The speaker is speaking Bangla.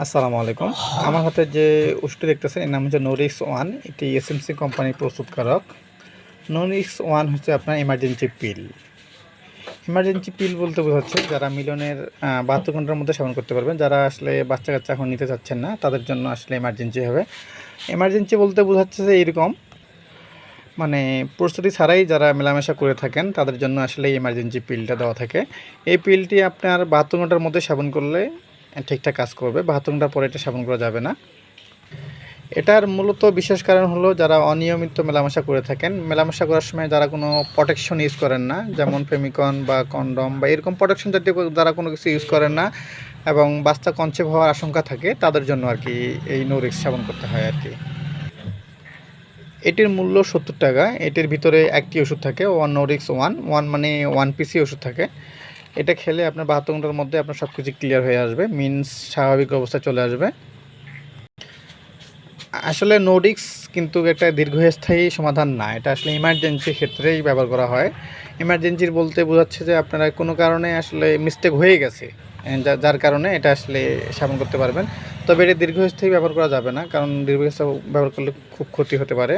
আসসালামু আলাইকুম। আমার হাতে যে ওষুধটি দেখতেছে এর নাম হচ্ছে নোরিক্স ওয়ান এটি এসএমসি কোম্পানির প্রস্তুতকারক। নোরিক্স ওয়ান হচ্ছে আপনার এমার্জেন্সি পিল এমার্জেন্সি পিল বলতে বোঝাচ্ছে যারা মিলনের বাহাত্তর ঘণ্টার মধ্যে সেবন করতে পারবেন। যারা আসলে বাচ্চা কাচ্চা এখন নিতে চাচ্ছেন না, তাদের জন্য আসলে এমার্জেন্সি হবে। এমার্জেন্সি বলতে বোঝাচ্ছে যে এরকম মানে প্রস্তুতি ছাড়াই যারা মেলামেশা করে থাকেন, তাদের জন্য আসলে এই এমার্জেন্সি পিলটা দেওয়া থাকে। এই পিলটি আপনার বাহাত্তর ঘণ্টার মধ্যে সেবন করলে ঠিকঠাক কাজ করবে। বাহাত্তর পরে এটা সেবন করা যাবে না। এটার মূলত বিশেষ কারণ হলো যারা অনিয়মিত মেলামেশা করে থাকেন, মেলামেশা করার সময় যারা কোনো প্রোটেকশন ইউজ করেন না, যেমন ফেমিকন বা কন্ডম বা এরকম প্রোটেকশন জাতীয় যারা কোনো কিছু ইউজ করেন না এবং বাচ্চা কনসেপ্ট হওয়ার আশঙ্কা থাকে, তাদের জন্য আর কি এই নোরিক্স সেবন করতে হয় আর কি। এটির মূল্য সত্তর টাকা। এটির ভিতরে একটি ওষুধ থাকে ওয়ান নোরিক্স ওয়ান ওয়ান মানে ওয়ান পিসি ওষুধ থাকে। এটা খেলে আপনার বাহাত্তর ঘণ্টার মধ্যে আপনার সব কিছু ক্লিয়ার হয়ে আসবে। মিনস স্বাভাবিক অবস্থায় চলে আসবে। আসলে নোডিক্স কিন্তু একটা দীর্ঘস্থায়ী সমাধান না। এটা আসলে ইমার্জেন্সি ক্ষেত্রেই ব্যবহার করা হয়। ইমার্জেন্সির বলতে বোঝাচ্ছে যে আপনারা কোনো কারণে আসলে মিস্টেক হয়ে গেছে। যার কারণে এটা আসলে সেবন করতে পারবেন। তবে এটা দীর্ঘস্থায়ী ব্যবহার করা যাবে না। কারণ দীর্ঘস্থায়ী ব্যবহার করলে খুব ক্ষতি হতে পারে।